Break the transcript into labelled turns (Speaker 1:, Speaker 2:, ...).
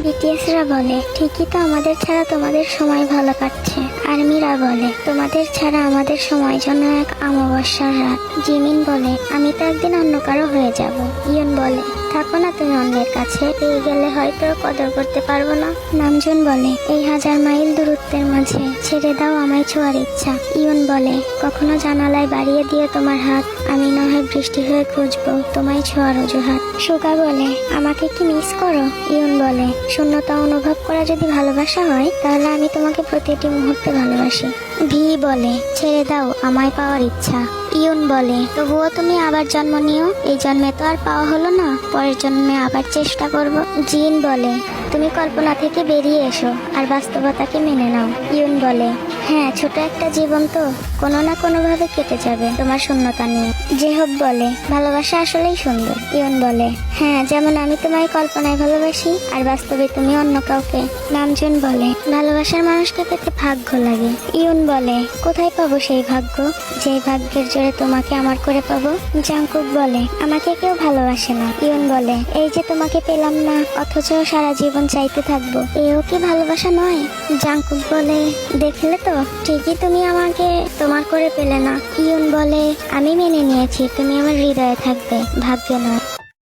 Speaker 1: বিটিএসরা বলে, ঠিকই তো আমাদের ছাড়া তোমাদের সময় ভালো কাটছে। আর্মিরা বলে, তোমাদের ছাড়া আমাদের সময় জন্য এক অমাবস্যার রাত। জিমিন বলে, আমি তো একদিন অন্য কারও হয়ে যাব। ইয়ন বলে, থাকো না তুমি অন্যের কাছে, পেয়ে গেলে হয়তো কদর করতে পারব না। নামজন বলে, এই হাজার মাইল দূরত্বের মাঝে ছেড়ে দাও আমায় ছোঁয়ার ইচ্ছা। ইয়ন বলে, কখনো জানালায় বাড়িয়ে দিয়ে তোমার হাত, আমি না হয় বৃষ্টি হয়ে খুঁজবো তোমায় ছোঁয়ার অজুহাত। সুগা বলে, আমাকে কি মিস করো? ইয়ন বলে শূন্যতা অনুভব করা যদি ভালোবাসা হয়, তাহলে আমি তোমাকে প্রতিটি মুহূর্তে ভালোবাসি। ভি বলে, ছেড়ে দাও, আমায় পাওয়ার ইচ্ছা। ইউন বলে, তবুও তুমি আবার জন্ম নিও? এই জন্মে তো আর পাওয়া হলো না, পরের জন্মে আবার চেষ্টা করব। জিন বলে, তুমি কল্পনা থেকে বেরিয়ে এসো, আর বাস্তবতাকে মেনে নাও। ইউন বলে হ্যাঁ ছোট একটা জীবন তো কোনো না কোনোভাবে কেটে যাবে তোমার শূন্যতা নিয়ে। জেহব বলে, ভালোবাসা আসলেই সুন্দর, ইয়ন বলে। হ্যাঁ যেমন আমি তোমায় কল্পনায় ভালোবাসি, আর বাস্তবে তুমি অন্য কাউকে নামজুন বলে। ভালোবাসার মানুষকে পেতে ভাগ্য লাগে। ইয়ন বলে, কোথায় পাবো সেই ভাগ্য? যেই ভাগ্যের জোরে তোমাকে আমার করে পাবো? জাংকুক বলে, আমাকে কেউ ভালোবাসে না। ইয়ন বলে, এই যে তোমাকে পেলাম না, অথচ সারা জীবন চাইতে থাকব, এও কি ভালোবাসা নয়? জাংকুক বলে, দেখলে তো ঠিকই তুমি আমাকে তোমার করে পেলে না। ইয়ন বলে, আমি মেনে নিয়েছি, তুমি আমার হৃদয়ে থাকবে, ভাগ্যে নয়।